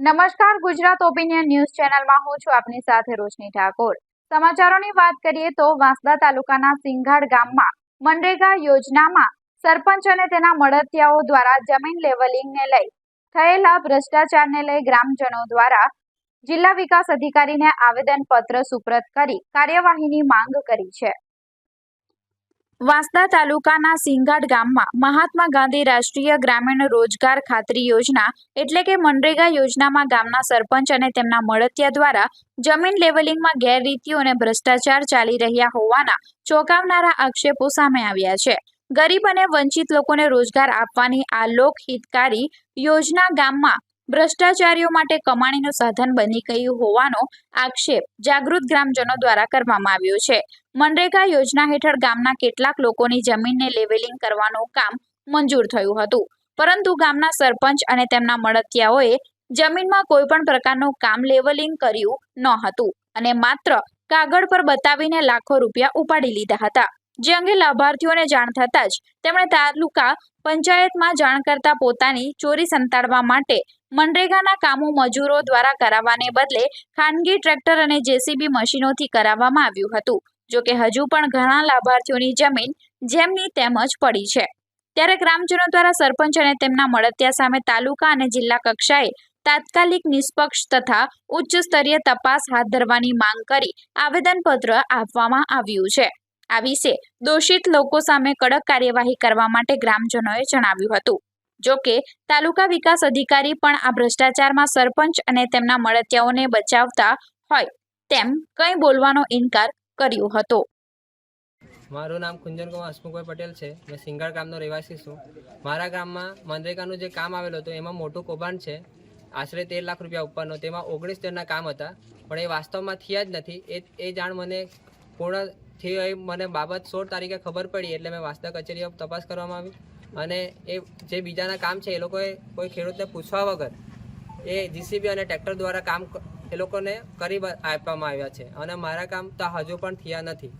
નમસ્કાર, Gujarat opinion news ચેનલમાં હું છું આપની સાથે રોશની ઠાકોર. સમાચારોની વાત કરીએ તો વાંસદા તાલુકાના સિંઘાડ ગામમાં મનરેગા યોજનામાં સરપંચ અને તેના મળતિયાઓ દ્વારા જમીન લેવલિંગને લઈ થયેલા ભ્રષ્ટાચારને લઈ ગ્રામજનો દ્વારા જિલ્લા વિકાસ અધિકારીને આવેદનપત્ર સુપ્રત કરી કાર્યવાહીની માંગ કરી છે. વાંસદા તાલુકાના સિંગાડ ગામમાં મહાત્મા ગાંધી રાષ્ટ્રીય ગ્રામીણ રોજગાર ખાતરી યોજના એટલે કે મનરેગા યોજનામાં ગામના સરપંચ અને તેમના મળતિયા દ્વારા જમીન લેવલિંગમાં ગેરરીતિઓ અને ભ્રષ્ટાચાર ચાલી રહ્યા હોવાના ચોંકાવનારા આક્ષેપો સામે આવ્યા છે. ગરીબ અને વંચિત લોકોને રોજગાર આપવાની આ લોકહિતકારી યોજના ગામમાં ભ્રષ્ટાચારીઓ માટે કમાણીનું સાધન બની ગયું હોવાનો આક્ષેપ જાગૃત ગ્રામજનો દ્વારા કરવામાં આવ્યો છે. મનરેગા યોજના હેઠળ ગામના કેટલાક લોકોની જમીનને લેવેલિંગ કરવાનું કામ મંજૂર થયું હતું. પરંતુ ગામના સરપંચ અને તેમના મળતિયાઓએ જમીનમાં કોઈ પણ પ્રકારનું કામ લેવલિંગ કર્યું ન હતું અને માત્ર કાગળ પર બતાવીને લાખો રૂપિયા ઉપાડી લીધા હતા. જે અંગે લાભાર્થીઓને જાણ થતાં જ તેમણે તાલુકા પંચાયતમાં જાણ કરતા પોતાની ચોરી સંતાડવા માટે મનરેગાના કામો મજૂરો દ્વારા કરાવવાને બદલે ખાનગી ટ્રેક્ટર અને જેસીબી મશીનોથી કરાવવામાં આવ્યું હતું. જો કે હજુ પણ ઘણા લાભાર્થીઓની જમીન જેમની તેમ જ પડી છે. ત્યારે ગ્રામજનો દ્વારા સરપંચ અને તેમના મળતિયા સામે તાલુકા અને જિલ્લા કક્ષાએ તાત્કાલિક નિષ્પક્ષ તથા ઉચ્ચ સ્તરીય તપાસ હાથ ધરવાની માંગ કરી આવેદનપત્ર આપવામાં આવ્યું છે. આ વિશે દોષિત લોકો સામે કડક કાર્યવાહી કરવા માટે ગ્રામજનોએ જણાવ્યું હતું. જો કે તાલુકા વિકાસ અધિકારી પણ આ ભ્રષ્ટાચારમાં સરપંચ અને તેમના મળતિયાઓને બચાવતા હોય તેમ કંઈ બોલવાનો ઇનકાર કર્યો હતો. મારું નામ કુંજનકુમાર હસમુખભાઈ પટેલ છે. મેં સિંગાળ ગામનો રહેવાસી છું. મારા ગામમાં મનરેગાનું જે કામ આવેલું હતું, એમાં મોટું કૌભાંડ છે. આશરે તેર લાખ રૂપિયા ઉપરનો. તેમાં ઓગણીસ જણના કામ હતા, પણ એ વાસ્તવમાં થયા જ નથી. એ એ જાણ મને પૂર્ણ થઈ એ મને બાબત સોળ તારીખે ખબર પડી, એટલે મેં વાસ્તવ કચેરીઓ તપાસ કરવામાં આવી. અને એ જે બીજાના કામ છે, એ લોકોએ કોઈ ખેડૂતને પૂછવા વગર એ જીસીબી અને ટ્રેક્ટર દ્વારા કામ એ લોકોને કરી બ- આપવામાં આવ્યા છે. અને મારા કામ તો હજુ પણ થયા નથી.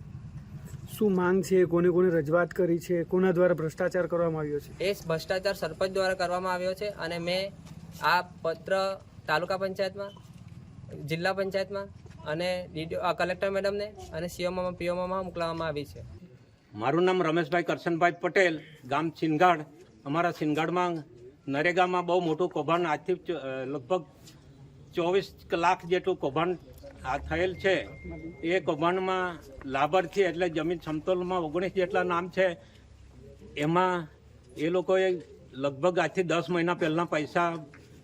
શું માંગ છે? કોને કોને રજૂઆત કરી છે? કોના દ્વારા ભ્રષ્ટાચાર કરવામાં આવ્યો છે? એ ભ્રષ્ટાચાર સરપંચ દ્વારા કરવામાં આવ્યો છે અને મેં આ પત્ર તાલુકા પંચાયતમાં જિલ્લા પંચાયતમાં અને કલેક્ટર મેડમને અને સીઓમાં પીઓમાં મોકલવામાં આવી છે. મારું નામ રમેશભાઈ કરશનભાઈ પટેલ ગામ સિનગાડ અમારા સિનગાડમાં નરેગામાં બહુ મોટું કૌભાંડ આજથી લગભગ ચોવીસ લાખ જેટલું કૌભાંડ થયેલ છે, એ કૌભાંડમાં લાભાર્થી એટલે જમીન સમતોલમાં ઓગણીસ જેટલા નામ છે. એમાં એ લોકોએ લગભગ આજથી દસ મહિના પહેલાં પૈસા,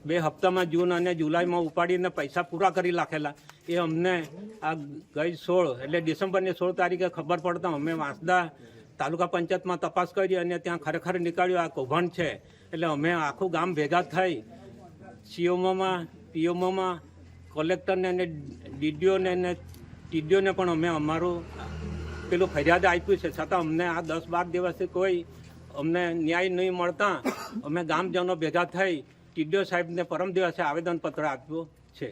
બે હપ્તામાં જૂન અને જુલાઈમાં ઉપાડીને પૈસા પૂરા કરી નાખેલા. એ અમને આ ગઈ સોળ એટલે ડિસેમ્બરની સોળ તારીખે ખબર પડતા અમે વાંસદા તાલુકા પંચાયતમાં તપાસ કરી અને ત્યાં ખરેખર નીકળ્યું આ કૌભાંડ છે. એટલે અમે આખું ગામ ભેગા થઈ સીઓમાં પીઓમાં કલેક્ટરને અને ડીડીઓને અને ટીડીઓને પણ અમે અમારું પેલું ફરિયાદ આપ્યું છે. છતાં અમને આ દસ બાર દિવસથી કોઈ અમને ન્યાય નહીં મળતા. અમે ગામજનો ભેગા થઈ ટીડીઓ સાહેબને પરમ દિવસે આવેદનપત્ર આપ્યું છે.